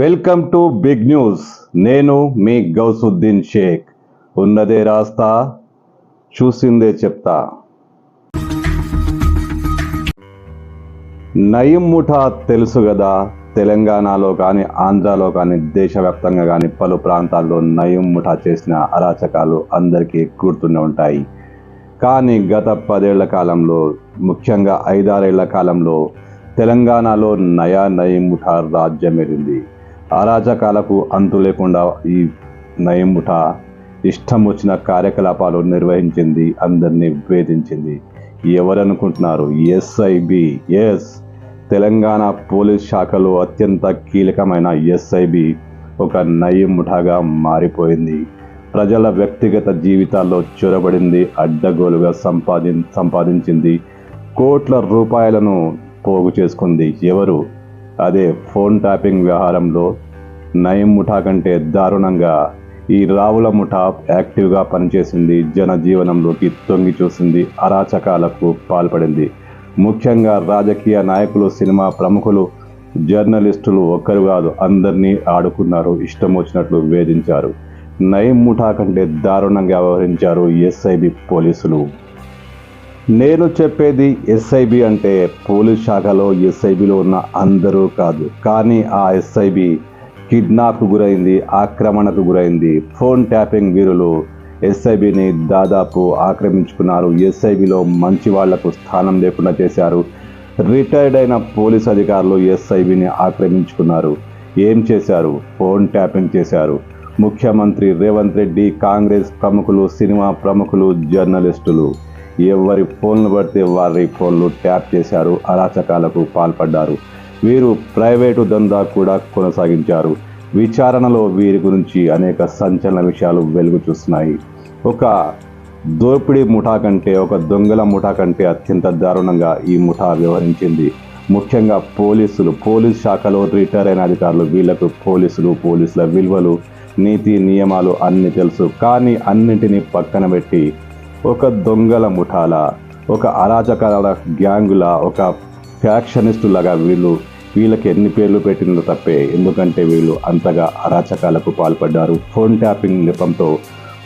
Welcome to big news. నేను మీ గౌసుద్దీన్ షేక్. ఉన్నదే రాస్తా చూసిందే చెప్తా. నయం ముఠా తెలుసు కదా తెలంగాణలో కానీ ఆంధ్రాలో కానీ దేశవ్యాప్తంగా కానీ పలు ప్రాంతాల్లో నయం ముఠా చేసిన అరాచకాలు అందరికీ గుర్తుండే ఉంటాయి. కానీ గత పదేళ్ళ కాలంలో ముఖ్యంగా ఐదారేళ్ళ కాలంలో తెలంగాణలో నయా నయం ముఠా రాజ్యమేరింది. అరాచకాలకు అంతు లేకుండా ఈ నయం ఇష్టం వచ్చిన కార్యకలాపాలు నిర్వహించింది అందరినీ వేధించింది. ఎవరనుకుంటున్నారు? ఎస్ఐబి. ఎస్. తెలంగాణ పోలీస్ శాఖలో అత్యంత కీలకమైన ఎస్ఐబి ఒక నయం ముఠాగా మారిపోయింది. ప్రజల వ్యక్తిగత జీవితాల్లో చొరబడింది అడ్డగోలుగా సంపాది సంపాదించింది. కోట్ల రూపాయలను పోగు చేసుకుంది ఎవరు? అదే ఫోన్ ట్యాపింగ్ వ్యవహారంలో నయం ముఠా కంటే దారుణంగా ఈ రావుల ముఠా యాక్టివ్గా పనిచేసింది. జనజీవనంలోకి తొంగి చూసింది అరాచకాలకు పాల్పడింది. ముఖ్యంగా రాజకీయ నాయకులు సినిమా ప్రముఖులు జర్నలిస్టులు ఒక్కరు కాదు అందరినీ ఆడుకున్నారు ఇష్టం వచ్చినట్లు వేధించారు. నయం ముఠా కంటే దారుణంగా వ్యవహరించారు ఎస్ఐబి పోలీసులు. నేను చెప్పేది ఎస్ఐబి అంటే పోలీస్ శాఖలో ఎస్ఐబిలో ఉన్న అందరూ కాదు. కానీ ఆ ఎస్ఐబి కిడ్నాప్కు గురైంది ఆక్రమణకు గురైంది. ఫోన్ ట్యాపింగ్ వీరులు ఎస్ఐబిని దాదాపు ఆక్రమించుకున్నారు. ఎస్ఐబిలో మంచి వాళ్ళకు స్థానం లేకుండా చేశారు. రిటైర్డ్ అయిన పోలీస్ అధికారులు ఎస్ఐబిని ఆక్రమించుకున్నారు. ఏం చేశారు? ఫోన్ ట్యాపింగ్ చేశారు. ముఖ్యమంత్రి రేవంత్ రెడ్డి కాంగ్రెస్ ప్రముఖులు సినిమా ప్రముఖులు జర్నలిస్టులు. ఎవరి ఫోన్లు పడితే వారి ఫోన్లు ట్యాప్ చేశారు. అరాచకాలకు పాల్పడ్డారు. వీరు ప్రైవేటు దందా కూడా కొనసాగించారు. విచారణలో వీరి గురించి అనేక సంచలన విషయాలు వెలుగు చూస్తున్నాయి. ఒక దోపిడీ ముఠా కంటే ఒక దొంగల ముఠా కంటే అత్యంత దారుణంగా ఈ ముఠా వ్యవహరించింది. ముఖ్యంగా పోలీసులు. పోలీస్ శాఖలో రిటైర్ అయిన అధికారులు వీళ్ళకు పోలీసులు పోలీసుల విలువలు నీతి నియమాలు అన్ని తెలుసు. కానీ అన్నింటినీ పక్కన పెట్టి ఒక దొంగల ముఠాల ఒక అరాచకాల గ్యాంగుల ఒక ఫ్యాక్షనిస్టులాగా వీళ్ళు వీళ్ళకి ఎన్ని పేర్లు పెట్టిందో తప్పే. ఎందుకంటే వీళ్ళు అంతగా అరాచకాలకు పాల్పడ్డారు. ఫోన్ ట్యాపింగ్ నెపంతో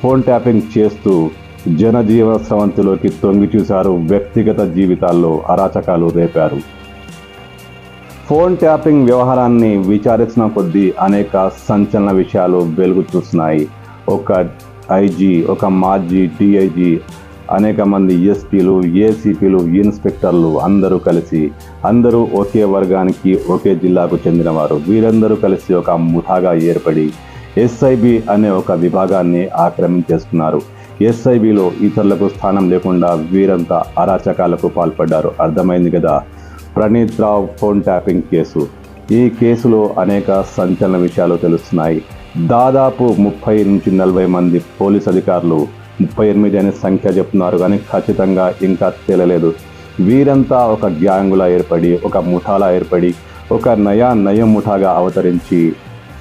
ఫోన్ ట్యాపింగ్ చేస్తూ జనజీవన స్రవంతిలోకి తొంగి చూశారు. వ్యక్తిగత జీవితాల్లో అరాచకాలు రేపారు. ఫోన్ ట్యాపింగ్ వ్యవహారాన్ని విచారించిన కొద్దీ అనేక సంచలన విషయాలు వెలుగు చూస్తున్నాయి. ఒక ఐజీ ఒక మాజీ డిఐజీ అనేక మంది ఎస్పీలు ఏసీపీలు ఇన్స్పెక్టర్లు అందరూ కలిసి అందరూ ఒకే వర్గానికి ఒకే జిల్లాకు చెందినవారు. వీరందరూ కలిసి ఒక ముఠాగా ఏర్పడి ఎస్ఐబి అనే ఒక విభాగాన్ని ఆక్రమించేసుకున్నారు ఎస్ఐబిలో ఇతరులకు స్థానం లేకుండా వీరంతా అరాచకాలకు పాల్పడ్డారు. అర్థమైంది కదా? Praneeth Rao phone tapping case. ఈ కేసులో అనేక సంచలన విషయాలు తెలుస్తున్నాయి. దాదాపు ముప్పై నుంచి నలభై మంది పోలీస్ అధికారులు ముప్పై ఎనిమిది అనే సంఖ్య చెప్తున్నారు కానీ ఖచ్చితంగా ఇంకా తేలలేదు. వీరంతా ఒక గ్యాంగులా ఏర్పడి ఒక ముఠాలా ఏర్పడి ఒక నయా నయం ముఠాగా అవతరించి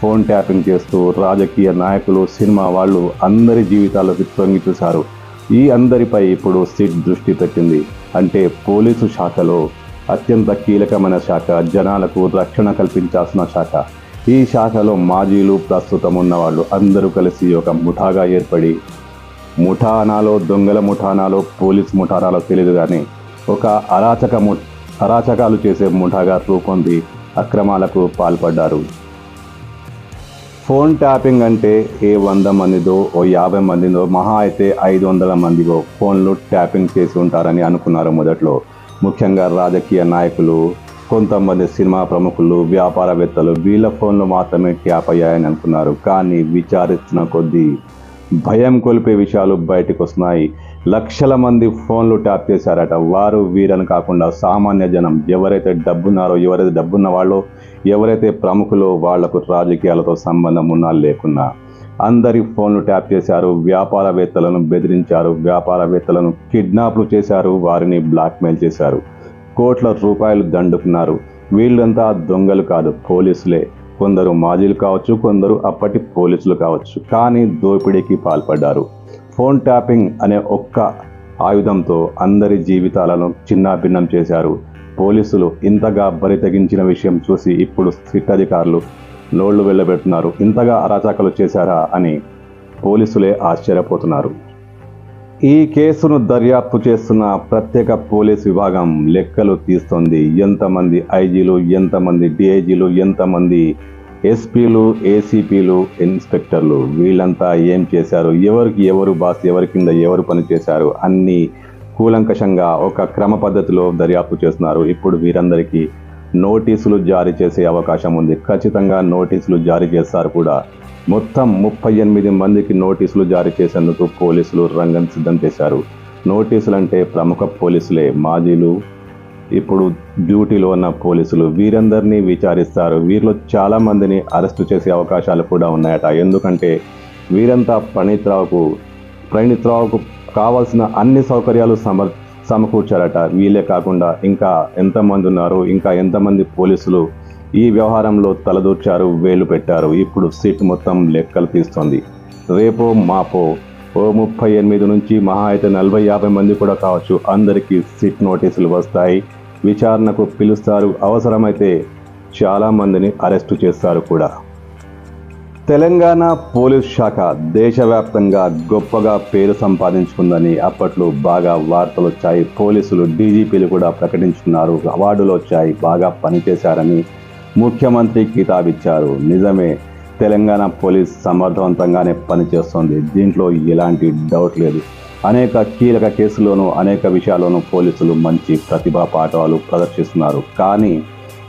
ఫోన్ ట్యాపింగ్ చేస్తూ రాజకీయ నాయకులు సినిమా వాళ్ళు అందరి జీవితాలకు తొంగి చూశారు. ఈ అందరిపై ఇప్పుడు సిట్ దృష్టి పెట్టింది. అంటే పోలీసు శాఖలో అత్యంత కీలకమైన శాఖ జనాలకు రక్షణ కల్పించాల్సిన శాఖ. ఈ శాఖలో మాజీలు ప్రస్తుతం ఉన్నవాళ్ళు అందరూ కలిసి ఒక ముఠాగా ఏర్పడి ముఠానాలో దొంగల ముఠానాలో పోలీస్ ముఠానాలో తెలియదు కానీ ఒక అరాచక ము అరాచకాలు చేసే ముఠాగా రూపొంది అక్రమాలకు పాల్పడ్డారు. ఫోన్ ట్యాపింగ్ అంటే ఏ వంద మందిదో ఓ యాభై మందిదో మహా అయితే ఐదు వందల మందిగో ఫోన్లు ట్యాపింగ్ చేసి ఉంటారని అనుకున్నారు మొదట్లో. ముఖ్యంగా రాజకీయ నాయకులు కొంతమంది సినిమా ప్రముఖులు వ్యాపారవేత్తలు వీళ్ళ ఫోన్లు మాత్రమే ట్యాప్ అయ్యాయని అనుకున్నారు. కానీ విచారిస్తున్న కొద్దీ భయం కొలిపే విషయాలు బయటకు వస్తున్నాయి. లక్షల మంది ఫోన్లు ట్యాప్ చేశారట. వారు వీరని కాకుండా సామాన్య జనం. ఎవరైతే డబ్బున్నారో ఎవరైతే డబ్బున్న వాళ్ళో ఎవరైతే ప్రముఖులో వాళ్ళకు రాజకీయాలతో సంబంధం ఉన్నా లేకున్నా అందరి ఫోన్లు ట్యాప్ చేశారు. వ్యాపారవేత్తలను బెదిరించారు. వ్యాపారవేత్తలను కిడ్నాప్లు చేశారు. వారిని బ్లాక్మెయిల్ చేశారు. కోట్ల రూపాయలు దండుకున్నారు. వీళ్ళంతా దొంగలు కాదు పోలీసులే. కొందరు మాజీలు కావచ్చు కొందరు అప్పటి పోలీసులు కావచ్చు. కానీ దోపిడీకి పాల్పడ్డారు. ఫోన్ ట్యాపింగ్ అనే ఒక్క ఆయుధంతో అందరి జీవితాలను చిన్నాభిన్నం చేశారు. పోలీసులు ఇంతగా బరి తెగించిన విషయం చూసి ఇప్పుడు సిట్ అధికారులు నోళ్ళు వెళ్ళబెడుతున్నారు ఇంతగా అరాచకాలు చేశారా అని పోలీసులే ఆశ్చర్యపోతున్నారు. ఈ కేసును దర్యాప్తు చేస్తున్న ప్రత్యేక పోలీస్ విభాగం లెక్కలు తీస్తోంది. ఎంతమంది ఐజీలు ఎంతమంది డిఐజీలు ఎంతమంది ఎస్పీలు ఏసీపీలు ఇన్స్పెక్టర్లు వీళ్ళంతా ఏం చేశారు? ఎవరికి ఎవరు బాస్ ఎవరి కింద ఎవరు పని చేశారు? అన్ని కూలంకషంగా ఒక క్రమ పద్ధతిలో దర్యాప్తు చేస్తున్నారు. ఇప్పుడు వీరందరికీ నోటీసులు జారీ చేసే అవకాశం ఉంది. ఖచ్చితంగా నోటీసులు జారీ చేస్తారు కూడా. మొత్తం ముప్పై ఎనిమిది మందికి నోటీసులు జారీ చేసేందుకు పోలీసులు రంగం సిద్ధం చేశారు. నోటీసులు అంటే ప్రముఖ పోలీసులే. మాజీలు ఇప్పుడు డ్యూటీలో ఉన్న పోలీసులు. వీరందరినీ విచారిస్తారు. వీరిలో చాలామందిని అరెస్టు చేసే అవకాశాలు కూడా ఉన్నాయట. ఎందుకంటే వీరంతా ప్రణీత్ రావుకు ప్రణీత్ రావుకు కావాల్సిన అన్ని సౌకర్యాలు సమర్ సమకూర్చారట. వీళ్ళే కాకుండా ఇంకా ఎంతమంది ఉన్నారు ఇంకా ఎంతమంది పోలీసులు ఈ వ్యవహారంలో తలదూర్చారు వేలు పెట్టారు. ఇప్పుడు సిట్ మొత్తం లెక్కలు తీస్తోంది రేపో మాపో ఓ ముప్పై ఎనిమిది నుంచి మహా అయితే నలభై యాభై మంది కూడా కావచ్చు. అందరికీ సిట్ నోటీసులు వస్తాయి. విచారణకు పిలుస్తారు. అవసరమైతే చాలా మందిని అరెస్టు చేస్తారు కూడా. తెలంగాణ పోలీస్ శాఖ దేశవ్యాప్తంగా గొప్పగా పేరు సంపాదించుకుందని అప్పట్లో బాగా వార్తలు వచ్చాయి. పోలీసులు డీజీపీలు కూడా ప్రకటించుకున్నారు. అవార్డులు వచ్చాయి. బాగా పనిచేశారని ముఖ్యమంత్రి కితాబిచ్చారు నిజమే తెలంగాణ పోలీస్ సమర్థవంతంగానే పనిచేస్తోంది. దీంట్లో ఎలాంటి డౌట్ లేదు. అనేక కీలక కేసుల్లోనూ అనేక విషయాల్లోనూ పోలీసులు మంచి ప్రతిభా పాఠాలు ప్రదర్శిస్తున్నారు. కానీ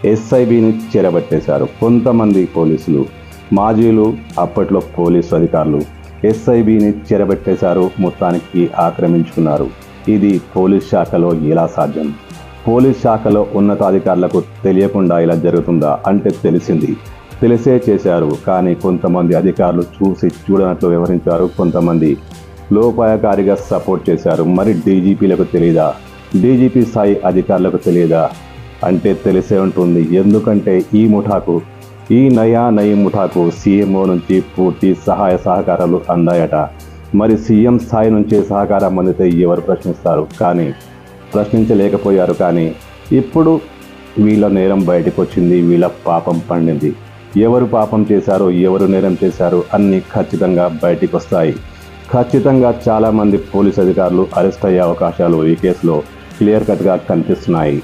ఎస్ఐబిని చేరబట్టేశారు. కొంతమంది పోలీసులు మాజీలు అప్పట్లో పోలీసు అధికారులు ఎస్ఐబిని చెరబెట్టేశారు మొత్తానికి ఆక్రమించుకున్నారు. ఇది పోలీస్ శాఖలో ఎలా సాధ్యం? పోలీస్ శాఖలో ఉన్నతాధికారులకు తెలియకుండా ఇలా జరుగుతుందా అంటే తెలిసింది. తెలిసే చేశారు. కానీ కొంతమంది అధికారులు చూసి చూడనట్లు వివరించారు కొంతమంది లోపాయకారిగా సపోర్ట్ చేశారు. మరి డీజీపీలకు తెలియదా డీజీపీ స్థాయి అధికారులకు తెలియదా అంటే తెలిసే ఉంటుంది. ఎందుకంటే ఈ ముఠాకు ఈ నయా నయీ ముఠాకు సీఎంఓ నుంచి పూర్తి సహాయ సహకారాలు అందాయట. మరి సీఎం స్థాయి నుంచి సహకారం అందితే ఎవరు ప్రశ్నిస్తారు? కానీ ప్రశ్నించలేకపోయారు కానీ ఇప్పుడు వీళ్ళ నేరం బయటకు వచ్చింది వీళ్ళ పాపం పండింది. ఎవరు పాపం చేశారో ఎవరు నేరం చేశారో అన్ని ఖచ్చితంగా బయటికి వస్తాయి ఖచ్చితంగా చాలామంది పోలీస్ అధికారులు అరెస్ట్ అయ్యే అవకాశాలు ఈ కేసులో క్లియర్ కట్గా కనిపిస్తున్నాయి.